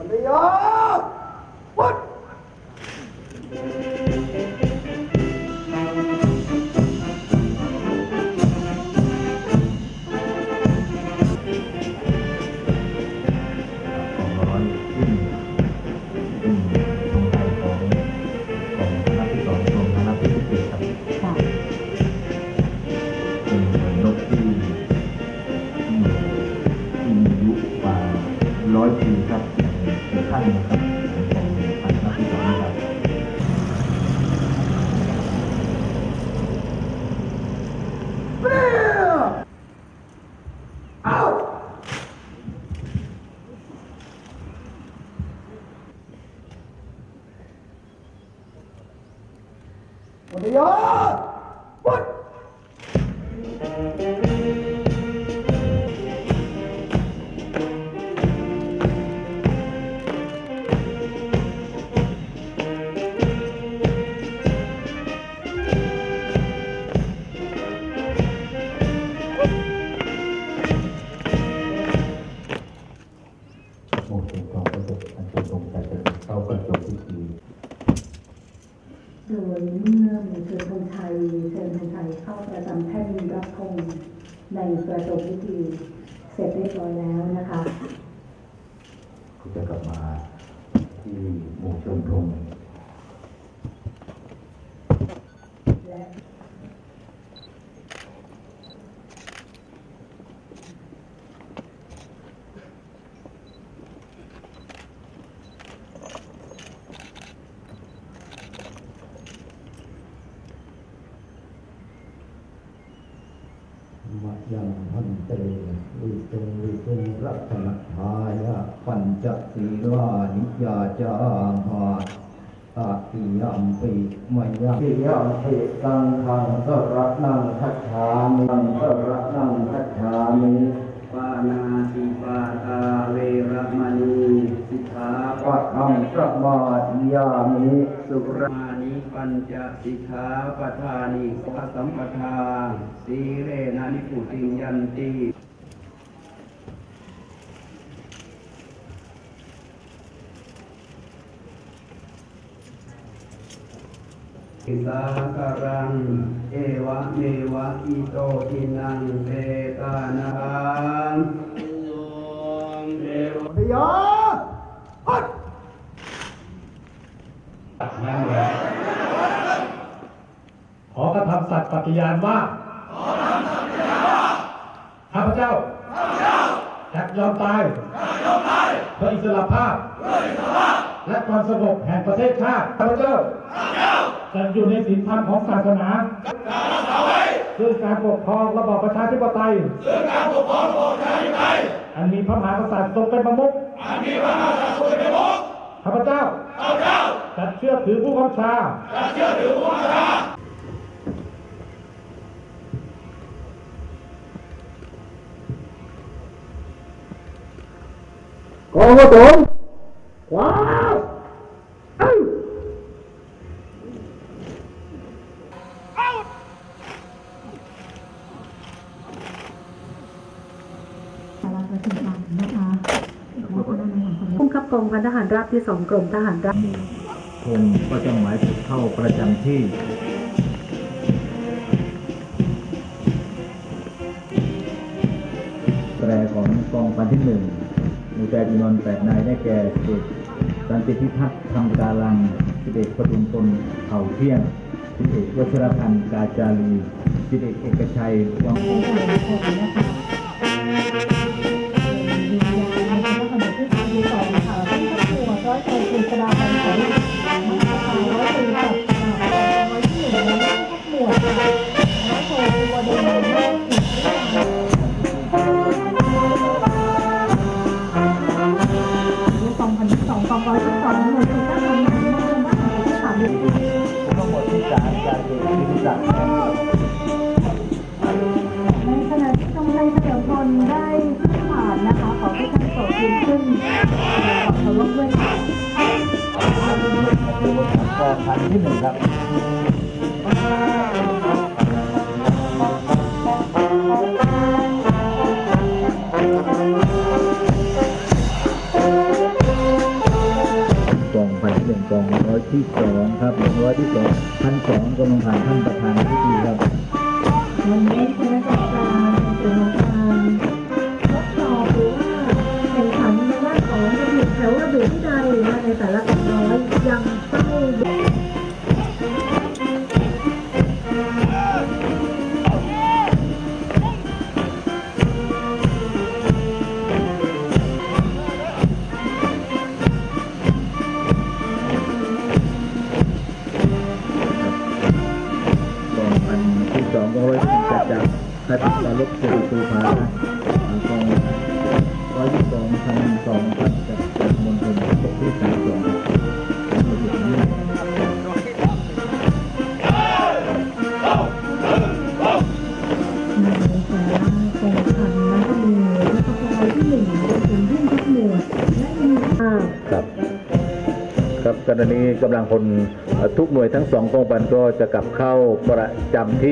วัน วัน โดยเมื่อมีเชิญคนไทยเชิญคนไทยเข้าประจำแท่นรับธงในประจบพิธีเสร็จเรียบร้อยแล้วนะคะก็จะกลับมาที่หมู่ชนธงและ มะยังพันเตวิตุงวิตุงรัตนทายะปัญจศีลานิยาจามาตาติยมปิมยังปิยมปิสังฆังสรนังคัจฉามิสรนังคัจฉามิปานาติปาตาเวรมณีสิกขาปะทังสมาธิยามิสุรา ปัญจสิกขาปทานิสสัมปทา สีเรนะนิพุติยันติิสาการัง เอวะเมวะอิโตทินังเปตานังเอวะวันเดียววัด ขอกระทำสัตย์ปฏิญาณว่าข้าพเจ้าจะยอมตาย เพื่ออิสรภาพ และความสงบแห่งประเทศชาติข้าพเจ้าจะอยู่ในศีลธรรมของศาสนาซึ่งการปกครองระบอบประชาธิปไตย อันมีพระมหากษัตริย์ทรงเป็นประมุขข้าพเจ้าจะเชื่อถือผู้บัญชากองกระสนว้าวเอ้ยสา รวัตรประจำการนะคะผู้ขับกองพันทหารราบที่สองกรมทหารราบคงก็จะหมายถึงเข้าประจำที่แตรของกองพันที่หนึ่ง หมู่ใจจำนวนแปดนายได้แก่สิบเอกสันติพิทักษ์ธรรมกาลังสิบเอกปทุมพลเผ่าเที่ยงสิบเอกวัชรพันธ์กาจารีสิบเอกเอกชัยวังผู้ใหญ่คน ทั้งหมดที่สามการเกิดที่สามในขณะที่กำลังเฉลิมพลได้ขึ้นผ่านนะคะขอให้ท่านโสดยืนขึ้นขอเคารพด้วยค่ะกองพันที่หนึ่งครับ ที่สองครับหลวงร้อยที่สองท่านสองกำลังผ่านท่านประธานพิธีครับวันนี้คณะกรรมการานปาลบเจริญสุภานะกองร้อยที่สองพันสองพันจัดจากมณฑลตกที่สามสองระเบียบวินัยในแต่ละกองพันนั้นก็มีนักกองร้อยที่หนึ่งรวมถึงรุ่นทุกหมวดและยังมีอ่าครับครับขณะนี้กำลังพลเอ่อทุกหน่วยทั้งสองกองพันก็จะกลับเข้าประจำที่